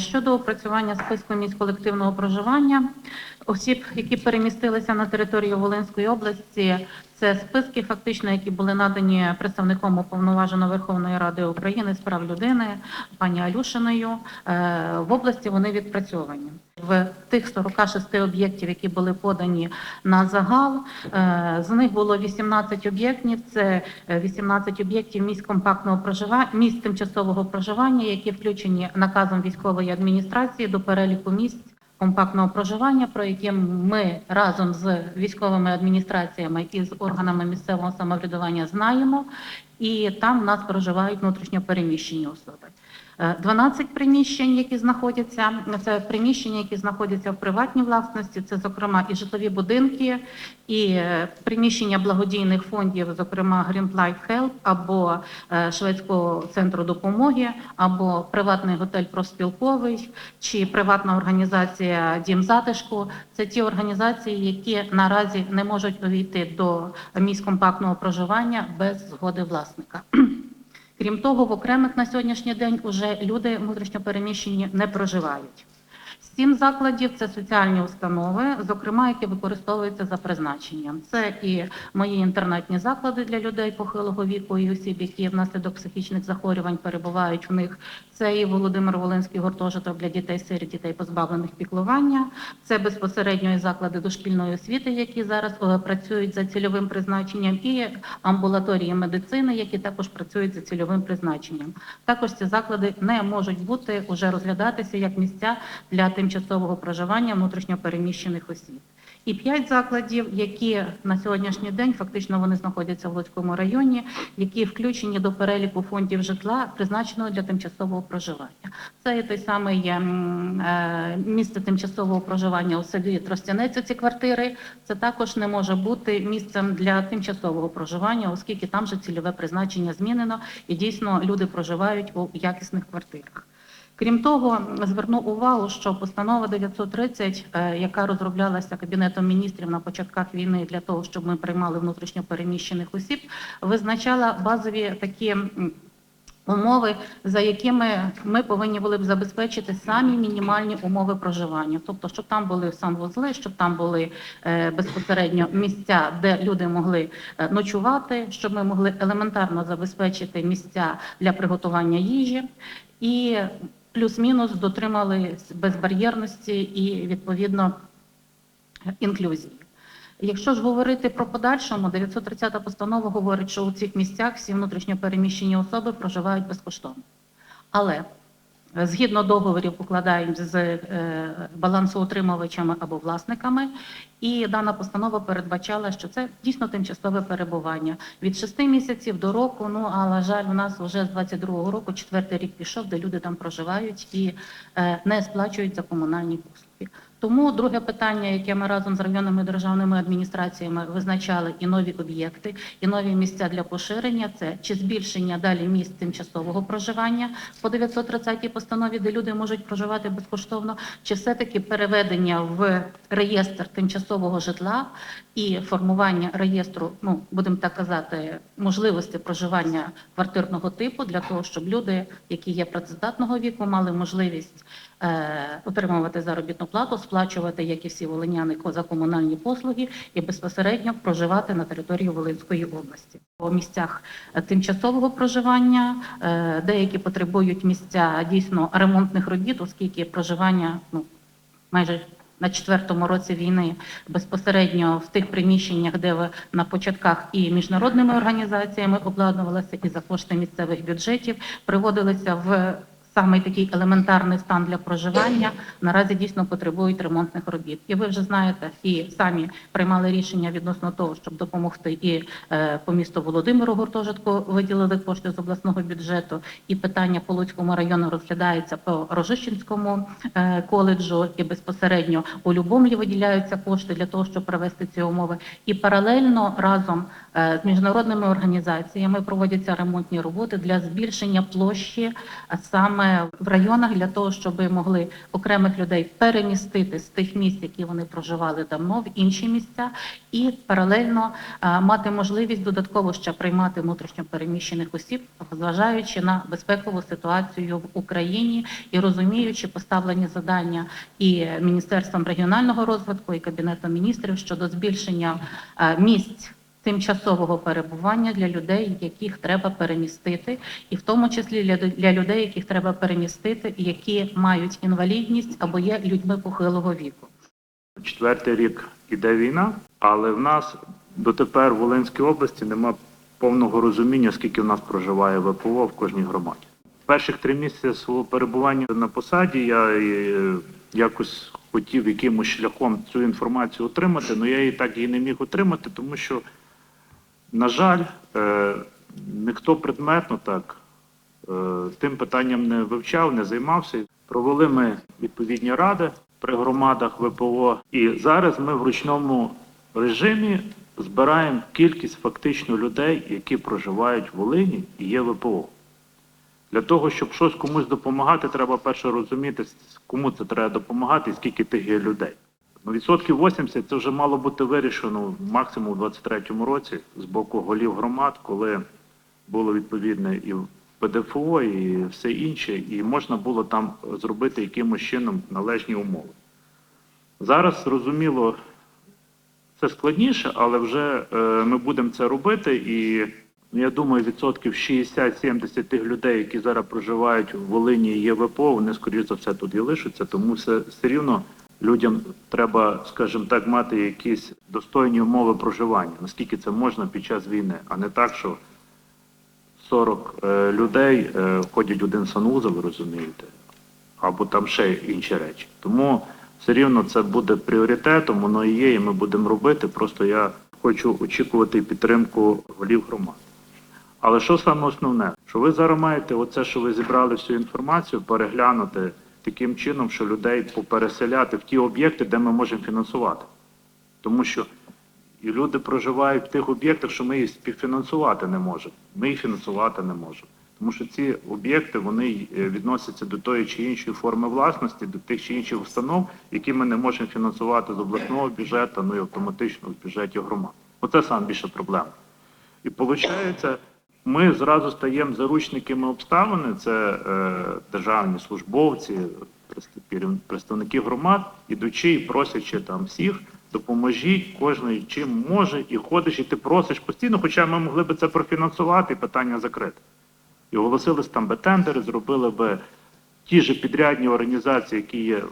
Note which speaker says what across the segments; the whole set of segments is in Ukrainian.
Speaker 1: Щодо опрацювання списку місць колективного проживання осіб, які перемістилися на територію Волинської області, це списки, фактично, які були надані представником уповноваженої Верховної Ради України з прав людини пані Алюшиною. Е, В області вони відпрацьовані. В тих 46 об'єктів, які були подані на загал, е, з них було 18 об'єктів. Це е, 18 об'єктів місць компактного проживання, місць тимчасового проживання, які включені наказом військової адміністрації до переліку місць компактного проживання, про які ми разом з військовими адміністраціями і з органами місцевого самоврядування знаємо, і там в нас проживають внутрішньо переміщені особи. Е, 12 приміщень, які знаходяться, це приміщення, які знаходяться в приватній власності, це, зокрема, і житлові будинки, і е, приміщення благодійних фондів, зокрема Green Life Help або е, Шведського центру допомоги, або приватний готель профспілковий, чи приватна організація Дім затишку. Це ті організації, які наразі не можуть увійти до місць компактного проживання без згоди власника. Крім того, в окремих на сьогоднішній день уже люди внутрішньопереміщені не проживають. Сім закладів це соціальні установи, зокрема, які використовуються за призначенням. Це і мої інтернатні заклади для людей похилого віку і осіб, які внаслідок психічних захворювань перебувають в них. Це і Володимир Волинський гуртожиток для дітей сиріт, дітей позбавлених піклування. Це безпосередньо і заклади дошкільної освіти, які зараз е, працюють за цільовим призначенням, і амбулаторії медицини, які також працюють за цільовим призначенням. Також ці заклади не можуть бути уже розглядатися як місця для тимчасового проживання внутрішньопереміщених осіб. І п'ять закладів, які на сьогоднішній день фактично вони знаходяться в Луцькому районі, які включені до переліку фондів житла, призначеного для тимчасового проживання. Це і той самий ем, е, місце тимчасового проживання у селі Тростянець, ці квартири. Це також не може бути місцем для тимчасового проживання, оскільки там же цільове призначення змінено, і дійсно люди проживають у якісних квартирах. Крім того, зверну увагу, що постанова 930, е, яка розроблялася Кабінетом міністрів на початках війни для того, щоб ми приймали внутрішньо переміщених осіб, визначала базові такі умови, за якими ми повинні були б забезпечити самі мінімальні умови проживання. Тобто, щоб там були санвузли, щоб там були е, безпосередньо місця, де люди могли е, ночувати, щоб ми могли елементарно забезпечити місця для приготування їжі і плюс-мінус дотримали безбар'єрності і відповідно інклюзії. Якщо ж говорити про подальшому, 930 постанова говорить, що у цих місцях всі внутрішньо переміщені особи проживають безкоштовно. Але згідно договорів укладаємо з е, балансоутримувачами або власниками, і дана постанова передбачала, що це дійсно тимчасове перебування від 6 місяців до року. Ну а на жаль, у нас вже з 22-го року четвертий рік пішов, де люди там проживають і е, не сплачують за комунальні послуги. Тому друге питання, яке ми разом з районними державними адміністраціями визначали і нові об'єкти, і нові місця для поширення, це чи збільшення далі місць тимчасового проживання по 930 постанові, де люди можуть проживати безкоштовно, чи все-таки переведення в реєстр тимчасового житла і формування реєстру, ну будемо так казати, можливості проживання квартирного типу для того, щоб люди, які є працездатного віку, мали можливість отримувати заробітну плату, сплачувати, як і всі волиняни, за комунальні послуги і безпосередньо проживати на території Волинської області. По місцях е, тимчасового проживання е, деякі потребують місця дійсно ремонтних робіт, оскільки проживання ну майже на четвертому році війни безпосередньо в тих приміщеннях, де ви на початках і міжнародними організаціями обладнувалися, і за кошти місцевих бюджетів приводилися в самий такий елементарний стан для проживання. Наразі дійсно потребують ремонтних робіт. І ви вже знаєте, і самі приймали рішення відносно того, щоб допомогти і е, по місту Володимиру гуртожитку виділили кошти з обласного бюджету. І питання по Луцькому району розглядається по Рожищенському е, коледжу, і безпосередньо у Любомлі виділяються кошти для того, щоб провести ці умови. І паралельно разом З міжнародними організаціями проводяться ремонтні роботи для збільшення площі саме в районах для того, щоб могли окремих людей перемістити з тих місць, які вони проживали давно, в інші місця, і паралельно е, мати можливість додатково ще приймати внутрішньо переміщених осіб, зважаючи на безпекову ситуацію в Україні і розуміючи поставлені завдання і Міністерством регіонального розвитку, і Кабінетом міністрів щодо збільшення е, місць тимчасового перебування для людей, яких треба перемістити, і в тому числі для, людей, яких треба перемістити, які мають інвалідність або є людьми похилого віку.
Speaker 2: Четвертий рік іде війна, але в нас дотепер в Волинській області нема повного розуміння, скільки в нас проживає ВПО в кожній громаді. Перших три місяці свого перебування на посаді я е, якось хотів якимось шляхом цю інформацію отримати, але я її так і не міг отримати, тому що, на жаль, е, ніхто предметно так е, тим питанням не вивчав, не займався. Провели ми відповідні ради при громадах ВПО, і зараз ми в ручному режимі збираємо кількість фактично людей, які проживають в Волині і є ВПО. Для того, щоб щось комусь допомагати, треба перше розуміти, кому це треба допомагати і скільки тих є людей. Ну, відсотків 80 це вже мало бути вирішено максимум у 23-му році з боку голів громад, коли було відповідне і ПДФО, і все інше, і можна було там зробити якимось чином належні умови. Зараз, зрозуміло, це складніше, але вже е, ми будемо це робити. І ну, я думаю, відсотків 60-70 тих людей, які зараз проживають в Волині і є ВПО, вони, скоріш за все, тут і лишаться, тому все, все рівно людям треба, скажімо так, мати якісь достойні умови проживання, наскільки це можна під час війни, а не так, що 40 е, людей е, входять в один санвузол, ви розумієте, або там ще інші речі. Тому все рівно це буде пріоритетом, воно і є, і ми будемо робити. Просто я хочу очікувати підтримку голів громад. Але що саме основне? Що ви зараз маєте оце, що ви зібрали всю інформацію, переглянути таким чином, що людей попереселяти в ті об'єкти, де ми можемо фінансувати. Тому що і люди проживають в тих об'єктах, що ми їх співфінансувати не можемо. Ми їх фінансувати не можемо. Тому що ці об'єкти вони е, відносяться до тої чи іншої форми власності, до тих чи інших установ, які ми не можемо фінансувати з обласного бюджету, ну і автоматично з бюджетів громад. Оце саме більша проблема. І виходить, ми зразу стаємо заручниками обставини, це е, державні службовці, представники громад, ідучи і просячи там всіх, допоможіть, кожен чим може, і ходиш, і ти просиш постійно, хоча ми могли би це профінансувати, і питання закрите. І оголосили там би тендери, зробили би ті ж підрядні організації, які є е,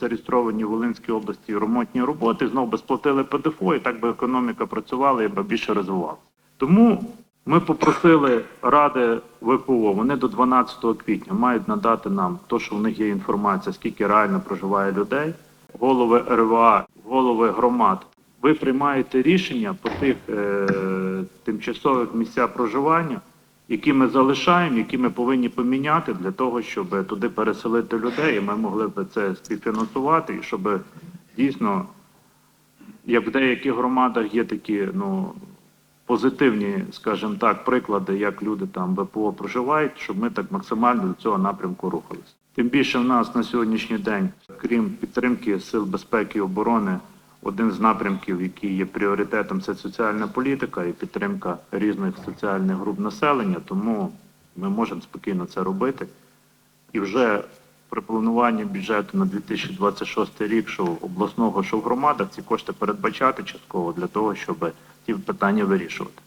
Speaker 2: зареєстровані в Волинській області ремонтні роботи, знову би сплатили ПДФО, і так би економіка працювала і би більше розвивалася. Тому ми попросили ради ВПО, вони до 12 квітня мають надати нам то, що в них є інформація, скільки реально проживає людей, голови РВА, голови громад. Ви приймаєте рішення по тих е, тимчасових місцях проживання, які ми залишаємо, які ми повинні поміняти для того, щоб туди переселити людей, і ми могли б це співфінансувати, і щоб дійсно, як в деяких громадах є такі, ну позитивні, скажімо так, приклади, як люди там ВПО проживають, щоб ми так максимально до цього напрямку рухались. Тим більше в нас на сьогоднішній день, крім підтримки сил безпеки і оборони, один з напрямків, який є пріоритетом, це соціальна політика і підтримка різних соціальних груп населення. Тому ми можемо спокійно це робити. І вже при плануванні бюджету на 2026 рік, що обласного, що в громадах, ці кошти передбачати частково для того, щоб ті питання вирішувати.